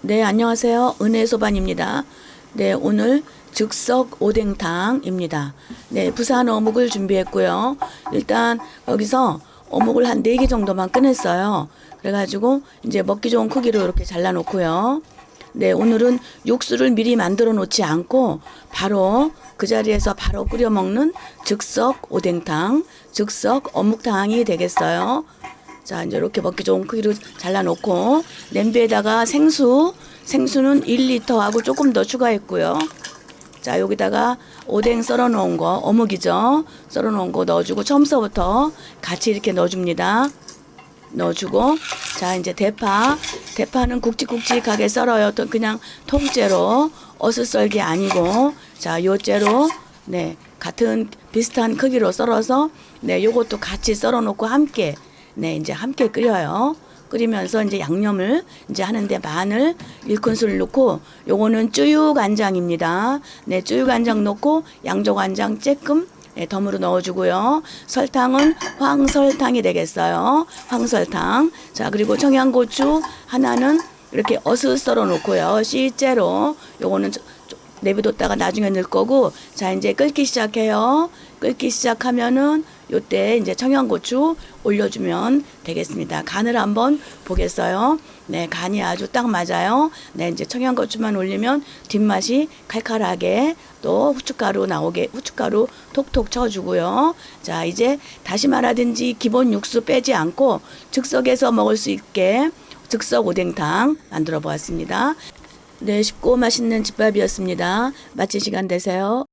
네, 안녕하세요. 은혜 소반입니다. 네, 오늘 즉석 오뎅탕입니다. 네, 부산 어묵을 준비했고요. 일단 여기서 어묵을 한네개 정도만 꺼냈어요. 그래가지고 이제 먹기 좋은 크기로 이렇게 잘라놓고요. 네, 오늘은 육수를 미리 만들어 놓지 않고 바로 그 자리에서 바로 끓여 먹는 즉석 오뎅탕, 즉석 어묵탕이 되겠어요. 자, 이제 이렇게 먹기 좋은 크기로 잘라놓고 냄비에다가 생수, 생수는 1리터하고 조금 더 추가했고요. 자, 여기다가 오뎅 썰어 놓은 거, 어묵이죠. 썰어 놓은 거 넣어주고 처음서부터 같이 이렇게 넣어줍니다. 넣어주고 자 이제 대파 대파는 굵직굵직하게 썰어요 또 그냥 통째로 어슷 썰기 아니고 자 요째로 네 같은 비슷한 크기로 썰어서 네 요것도 같이 썰어 놓고 함께 네 이제 함께 끓여요 끓이면서 이제 양념을 이제 하는데 마늘 1큰술 넣고 요거는 쯔유간장입니다 네 쯔유간장 넣고 양조간장 쬐끔 네, 덤으로 넣어주고요. 설탕은 황설탕이 되겠어요. 황설탕. 자, 그리고 청양고추 하나는 이렇게 어슷 썰어 놓고요. 씨째로 요거는 내비뒀다가 나중에 넣을 거고 자 이제 끓기 시작해요. 끓기 시작하면은 요때 이제 청양고추 올려주면 되겠습니다. 간을 한번 보겠어요. 네, 간이 아주 딱 맞아요. 네, 이제 청양고추만 올리면 뒷맛이 칼칼하게 또 후춧가루 나오게 후춧가루 톡톡 쳐주고요. 자, 이제 다시마라든지 기본 육수 빼지 않고 즉석에서 먹을 수 있게 즉석 오뎅탕 만들어 보았습니다. 네, 쉽고 맛있는 집밥이었습니다. 마칠 시간 되세요.